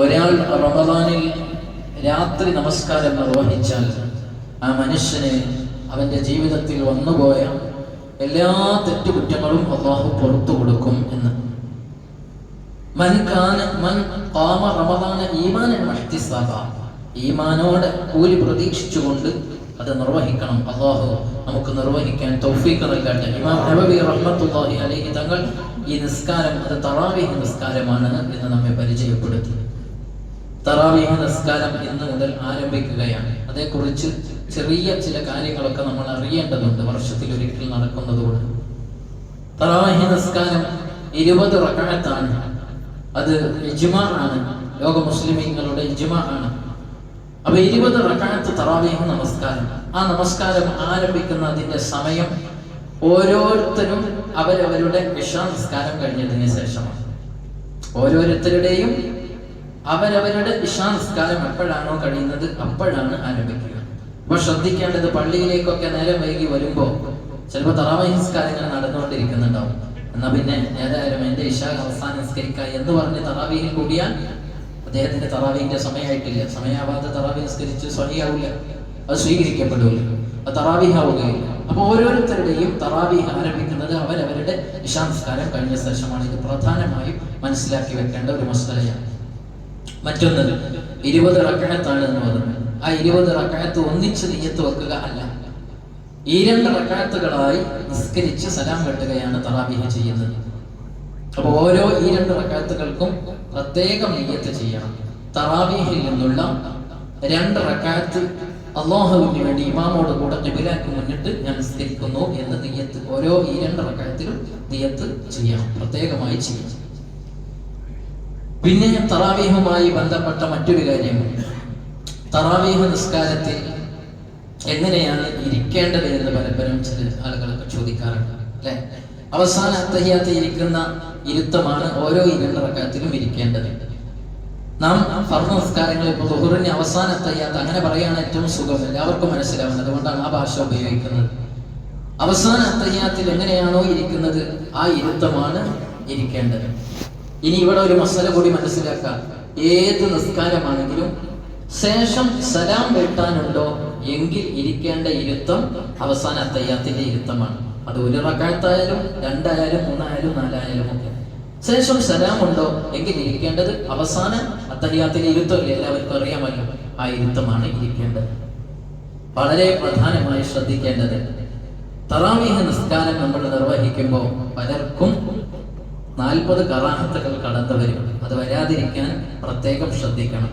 ഒരാൾ റമദാനിൽ രാത്രി നമസ്കാരം നിർവഹിച്ചാൽ ആ മനുഷ്യന് അവന്റെ ജീവിതത്തിൽ വന്നുപോയ എല്ലാ തെറ്റുകുറ്റങ്ങളും അള്ളാഹു പുറത്തു കൊടുക്കും എന്ന്. മൻ കാന മൻ കാമ റമദാന ഈമാനൻ വഹ്തിസാബ ഈമാനോടെ കൂലി പ്രതീക്ഷിച്ചുകൊണ്ട് അത് നിർവഹിക്കണം. അള്ളാഹു നമുക്ക് നിർവഹിക്കാൻ തൗഫീഖ് നൽകട്ടെ. ഇമാം നബബി റഹ്മത്തുള്ളാഹി അലൈഹി തങ്ങൾ ഈ നിസ്കാരം അത് തറാവിഹ് നിസ്കാരമാണ് എന്ന് നമ്മെ പരിചയപ്പെടുത്തി. തറാവീഹ് നിസ്കാരം ഇന്ന് മുതൽ ആരംഭിക്കുകയാണ്. അതേക്കുറിച്ച് ചെറിയ ചില കാര്യങ്ങളൊക്കെ നമ്മൾ അറിയേണ്ടതുണ്ട് വർഷത്തിൽ ഒരിക്കൽ നടക്കുന്നതുകൊണ്ട് തറാവീഹ നിസ്കാരം ഇരുപത് റക്കണത്താണ് അത് ഇജ്മാ ആണ്. ലോക മുസ്ലിമീങ്ങളുടെ ഇജ്മാ ആണ്. അപ്പൊ ഇരുപത് റക്കാലത്ത് തറാവീഹ് നമസ്കാരം. ആ നമസ്കാരം ആരംഭിക്കുന്ന അതിന്റെ സമയം ഓരോരുത്തരും അവരവരുടെ ഇഷാ നിസ്കാരം കഴിഞ്ഞതിന് ശേഷമാണ്. ഓരോരുത്തരുടെയും അവരവരുടെ ഇഷാ നിസ്കാരം എപ്പോഴാണോ കഴിയുന്നത് അപ്പോഴാണ് ആരംഭിക്കുക. അപ്പൊ ശ്രദ്ധിക്കേണ്ടത് പള്ളിയിലേക്കൊക്കെ നേരം വൈകി വരുമ്പോ ചിലപ്പോൾ തറാവീഹ് നിസ്കാരങ്ങൾ നടന്നുകൊണ്ടിരിക്കുന്നുണ്ടാവും. എന്നാ പിന്നെ ഏതായാലും എന്റെ ഇഷാ അവസാന നിസ്കരിക്കുക എന്ന് പറഞ്ഞ് തറാവീഹിൽ കൂടിയാൽ അദ്ദേഹത്തിന്റെ തറാവീഹിന്റെ സമയമായിട്ടില്ല. സമയാവാതെ തറാവി നിസ്കരിച്ച് സ്വഹിയാവില്ല. അത് സ്വീകരിക്കപ്പെടില്ല അത് തറാവീഹ് ആവുകയില്ല അപ്പൊ ഓരോരുത്തരുടെയും തറാവീഹ് ആരംഭിക്കുന്നത് അവരവരുടെ ഇഷാംസ്കാരം കഴിഞ്ഞ ശേഷമാണ്. ഇത് പ്രധാനമായും മനസ്സിലാക്കി വെക്കേണ്ട ഒരു മസലയാണ്. മറ്റൊന്ന് ഇരുപത് റക്കായത്താണ് എന്ന് പറഞ്ഞു ആ ഇരുപത് റക്കായത്ത് ഒന്നിച്ച് നെയ്യത്ത് വെക്കുക അല്ല. ഈ രണ്ട് റക്കായത്തുകളായി നിസ്കരിച്ച് സലാം വെട്ടുകയാണ് തറാബീഹ് ചെയ്യുന്നത്. അപ്പൊ ഓരോ ഈ രണ്ട് റക്കാത്തുകൾക്കും പ്രത്യേകം നെയ്യത്ത് ചെയ്യണം. തറാബീഹിൽ നിന്നുള്ള രണ്ട് റക്കാത്ത് അള്ളാഹുവിന് വേണ്ടി ഇമാമോട് കൂടെ കിബിലാക്ക് മുന്നിട്ട് ഞാൻ നിസ്കരിക്കുന്നു എന്ന് നെയ്യത്ത് ഓരോ ഈ രണ്ട് റക്കായത്തിലും നെയ്യത്ത് ചെയ്യണം. പ്രത്യേകമായി ചെയ്യണം. പിന്നെ തറാവീഹുമായി ബന്ധപ്പെട്ട മറ്റൊരു കാര്യം. തറാവീഹ നിസ്കാരത്തിൽ എങ്ങനെയാണ് ഇരിക്കേണ്ടത് എന്ന് പലപ്പോഴും ചില ആളുകളൊക്കെ ചോദിക്കാറുണ്ട് അല്ലെ? അവസാന അത്തഹ്യാത്ത് ഇരിക്കുന്ന ഇരുത്തമാണ് ഓരോ രണ്ട് റക്കാത്തിലും ഇരിക്കേണ്ടത്. നാം ഫർണ നിസ്കാരങ്ങൾ ഇപ്പോൾ ലുഹുറിന്റെ അവസാന അത്തഹ്യാത്ത് അങ്ങനെ പറയുകയാണ് ഏറ്റവും സുഖം എല്ലാവർക്കും മനസ്സിലാവുന്നത്. അതുകൊണ്ടാണ് ആ ഭാഷ ഉപയോഗിക്കുന്നത്. അവസാന അത്തഹിയാത്തിൽ എങ്ങനെയാണോ ഇരിക്കുന്നത് ആ ഇരുത്തമാണ് ഇരിക്കേണ്ടത്. ഇനി ഇവിടെ ഒരു മസാല കൂടി മനസ്സിലാക്കാം. ഏത് നിസ്കാരമാണെങ്കിലും ശേഷം സലാം വെട്ടാനുണ്ടോ എങ്കിൽ ഇരിക്കേണ്ട ഇരുത്തം അവസാന അത്തയ്യാത്തിന്റെ ഇരുത്തമാണ്. അത് ഒരു റക്കാലത്തായാലും രണ്ടായാലും മൂന്നായാലും നാലായാലും ഒക്കെ. ശേഷം സലാം ഉണ്ടോ എങ്കിൽ ഇരിക്കേണ്ടത് അവസാന അത്തയ്യാത്തിലെ ഇരുത്തമല്ലേ? എല്ലാവർക്കും അറിയാമല്ലോ. ആ ഇരുത്തമാണ് ഇരിക്കേണ്ടത്. വളരെ പ്രധാനമായി ശ്രദ്ധിക്കേണ്ടത്. തറാമീഹ നിസ്കാരം നമ്മൾ നിർവഹിക്കുമ്പോൾ പലർക്കും നാൽപ്പത് കറാഹത്തുകൾ കടന്നു വരും. അത് വരാതിരിക്കാൻ പ്രത്യേകം ശ്രദ്ധിക്കണം.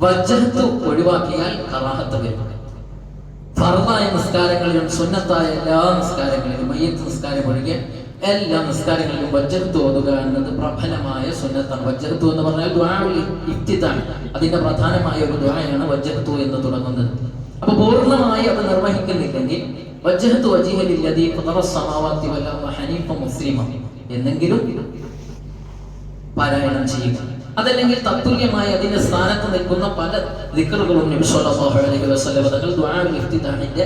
വജ്രത്ത് ഒഴിവാക്കിയാൽ കറാഹത്ത് വരും. ഫർദായ നിസ്കാരങ്ങളിലും സുന്നത്തായ എല്ലാ നിസ്കാരങ്ങളിലും മയ്യത്ത് നിസ്കാരം ഒഴികെ എല്ലാ നിസ്കാരങ്ങളിലും വജ്രത്ത് ഓതുക എന്നത് പ്രബലമായ സുന്നത്താണ്. വജ്ജത്ത് എന്ന് പറഞ്ഞാൽ ദ്വാഉൽ ഇഫ്തിതാൻ അതിന്റെ പ്രധാനമായ ഒരു ദ്വായാണ് വജ്ജത്ത് എന്ന് തുടങ്ങുന്നത്. അപ്പൊ പൂർണമായി അത് നിർവഹിക്കുന്നില്ലെങ്കിൽ വജ്ജഹത്ത് എന്നെങ്കിലും പാരായണം ചെയ്യുക. അതല്ലെങ്കിൽ തത്തുല്യമായി അതിന്റെ സ്ഥാനത്ത് നിൽക്കുന്ന പല ദിക്കറുകളും തങ്ങൾ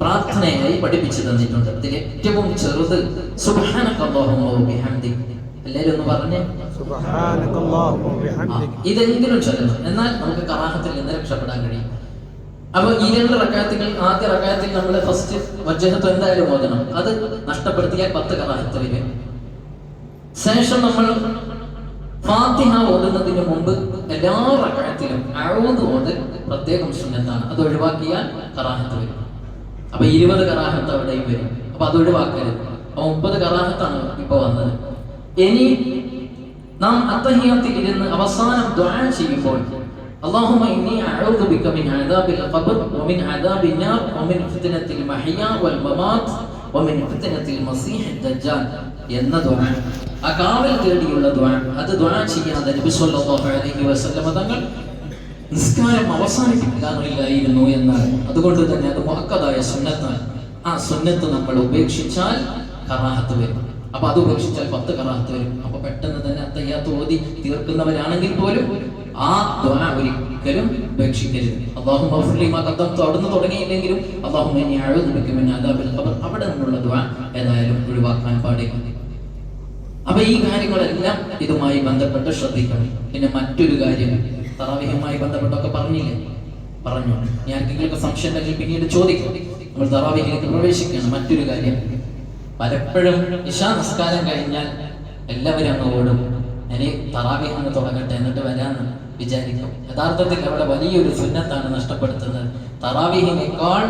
പ്രാർത്ഥനയായി പഠിപ്പിച്ചു തന്നിട്ടുണ്ട്. അതിൽ ഏറ്റവും ചെറുത് സുബാനക്കല്ലാഹുബിഹാന്തി എല്ലാവരും ഒന്ന് പറഞ്ഞേ. ഇതെങ്കിലും ചെല്ലണം. എന്നാൽ നമുക്ക് കറാഹത്തിൽ നിന്ന് രക്ഷപ്പെടാൻ കഴിയും. അപ്പൊ ഈ രണ്ട് റക്കാത്തുകൾ ആദ്യ റക്കാത്തിൽ നമ്മൾ ഫസ്റ്റ് വജ്ജഹത്ത് എന്തായാലും ഓതണം. അത് നഷ്ടപ്പെടുത്തിയാൽ പത്ത് കറാഹത്ത് വരും ശേഷം നമ്മൾ ഫാത്തിഹ ഓതുന്നതിന് മുമ്പ് എല്ലാ റക്കാത്തിലും അഴുത് ഓതൽ പ്രത്യേകം സുന്നത്താണ്. അത് ഒഴിവാക്കിയാൽ കറാഹത്ത് വരും. അപ്പൊ ഇരുപത് കറാഹത്ത് അവിടെയും വരും. അപ്പൊ അത് ഒഴിവാക്കരുത്. അപ്പൊ മുപ്പത് കറാഹത്താണ് ഇപ്പൊ വന്നത്. ഇനി നാം അത്തഹിയത്തിൽ ഇരുന്ന് അവസാനം ദ്വാരം ചെയ്യുമ്പോൾ اللهم إني أعوذ بك من عذاب القبر ومن عذاب النار ومن فتنة المحيا والممات ومن فتنة المسيح الدجال എന്ന ദ്വാ ആ കാവൽ തേടിയുള്ള ദ്വാ അത് ദ്വാ ചെയ്യാതെ നബി സല്ലല്ലാഹു അലൈഹി വസല്ലമ തങ്ങൾ നിസ്കാരം അവസാനിപ്പിക്കാറില്ലായിരുന്നു എന്നാണ് അതുകൊണ്ട് തന്നെ അത് മുഹക്കതായ സുന്നത്താണ് ആ സുന്നത്ത് നമ്മൾ ഉപേക്ഷിച്ചാൽ കറാഹത്ത് വരും അപ്പൊ അത് ഉപേക്ഷിച്ചാൽ പത്ത് കറാഹത്ത് വരും അപ്പൊ പെട്ടെന്ന് തന്നെ അത്തയ്യാത്ത് ഓതി തീർക്കുന്നവരാണെങ്കിൽ പോലും ആ ദ്വാ ഒരിക്കലും ഉപേക്ഷിക്കരുത്. അള്ളാഹു അവിടുന്ന് തുടങ്ങിയില്ലെങ്കിലും അള്ളാഹു ഇനി നിൽക്കുമെന്ന് അതാബിൽ അവർ അവിടെ നിന്നുള്ള ദ്വാ ഏതായാലും ഒഴിവാക്കാൻ പാടില്ല. അപ്പൊ ഈ കാര്യങ്ങളെല്ലാം ഇതുമായി ബന്ധപ്പെട്ട് ശ്രദ്ധിക്കണം. പിന്നെ മറ്റൊരു കാര്യം തറാവിഹുമായി ബന്ധപ്പെട്ടൊക്കെ പറഞ്ഞില്ലേ? പറഞ്ഞു. ഞാൻ നിങ്ങൾക്ക് സംശയം ഉണ്ടെങ്കിൽ പിന്നീട് ചോദിക്കും. നമ്മൾ തറാവിഹിലേക്ക് പ്രവേശിക്കണം മറ്റൊരു കാര്യം പലപ്പോഴും ഇഷാ നിസ്കാരം കഴിഞ്ഞാൽ എല്ലാവരും അങ്ങ് ഓടും. ഇനി തറാവിഹ് അങ്ങ് തുടങ്ങട്ടെ എന്നിട്ട് വരാന്ന് വിചാരിക്കും. യഥാർത്ഥത്തിൽ അവിടെ വലിയൊരു സുന്നത്താണ് നഷ്ടപ്പെടുത്തുന്നത്. തറാവിഹിനേക്കാൾ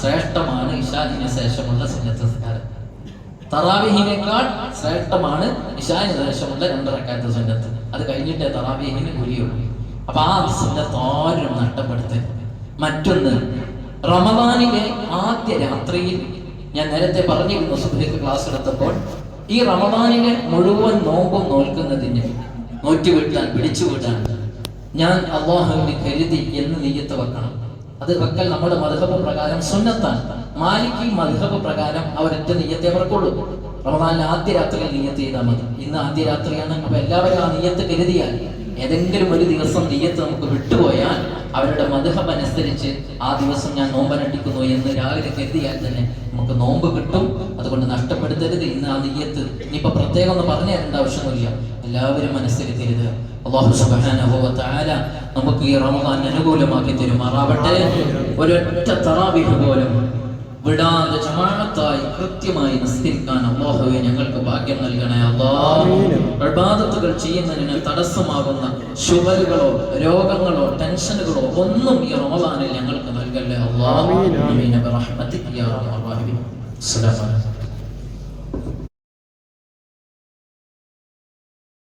ശ്രേഷ്ഠമാണ് ഇഷാദിന് ശേഷമുള്ള സുന്നത്ത് നിസ്കാരം തറാവിഹിനേക്കാൾ ശ്രേഷ്ഠമാണ് ഇഷാന് ശേഷമുള്ള രണ്ടരക്കാലത്തെ സുന്നത്ത്. അത് കഴിഞ്ഞിട്ടേ തറാവിഹിന് കൂലിയുള്ളൂ അപ്പൊ ആ സുന്നത്ത് ആരും നഷ്ടപ്പെടുത്തരുത് മറ്റൊന്ന് റമദാനിലെ ആദ്യ രാത്രിയിൽ ഞാൻ നേരത്തെ പറഞ്ഞിരുന്നു സുഹൃത്ത് ക്ലാസ് എടുത്തപ്പോൾ ഈ റമദാനിലെ മുഴുവൻ നോമ്പും നോൽക്കുന്നതിന് നോറ്റുവിട്ടാൽ പിടിച്ചു വീട്ടാൻ ഞാൻ അള്ളാഹുവിന് കരുതി എന്ന് നെയ്യത്ത് വെക്കണം. അത് വെക്കൽ നമ്മുടെ മധുഹബ് പ്രകാരം സുന്നത്താണ്. മാലിക്കി മധുഹബ് പ്രകാരം അവരൊറ്റ നെയ്യത്തെ അവർക്കുള്ളൂ റമദാനിലെ ആദ്യ രാത്രിയിൽ നെയ്യത്ത് ചെയ്താൽ മതി. ഇന്ന് ആദ്യ രാത്രിയാണ്. അപ്പൊ എല്ലാവരും ആ നെയ്യത്ത് കരുതിയാൽ ഏതെങ്കിലും ഒരു ദിവസം നെയ്യത്ത് നമുക്ക് വിട്ടുപോയാൽ അവരുടെ മധുഹം അനുസരിച്ച് ആ ദിവസം ഞാൻ നോമ്പനടിക്കുന്നു എന്ന് രാവിലെ കരുതിയാൽ തന്നെ നമുക്ക് നോമ്പ് കിട്ടും. അതുകൊണ്ട് നഷ്ടപ്പെടുത്തരുത് ഇന്ന് ആ നെയ്യത്ത്. ഇനിയിപ്പോ പ്രത്യേകം ഒന്ന് പറഞ്ഞു തരേണ്ട ആവശ്യമൊന്നുമില്ല. എല്ലാവരും മനസ്സിലെത്തരുത് അള്ളാഹു തആല നമുക്ക് ഈ റമദാൻ അനുകൂലമാക്കി തരുമാറാവട്ടെ ഒരൊറ്റ തറാവിഹ് പോലും വിടാതെ ചമാണത്തായി കൃത്യമായി നിസ്കരിക്കാൻ അള്ളാഹുവെ ഞങ്ങൾക്ക് ഭാഗ്യം നൽകണേ. അള്ളാഹു പ്രഭാതത്തുകൾ ചെയ്യുന്നതിന് തടസ്സമാകുന്ന ശുവലുകളോ രോഗങ്ങളോ ടെൻഷനുകളോ ഒന്നും ഈ റമദാനിൽ ഞങ്ങൾക്ക് നൽകല്ലേ അള്ളാഹ്? അസ്സലാമു അലൈക്കും.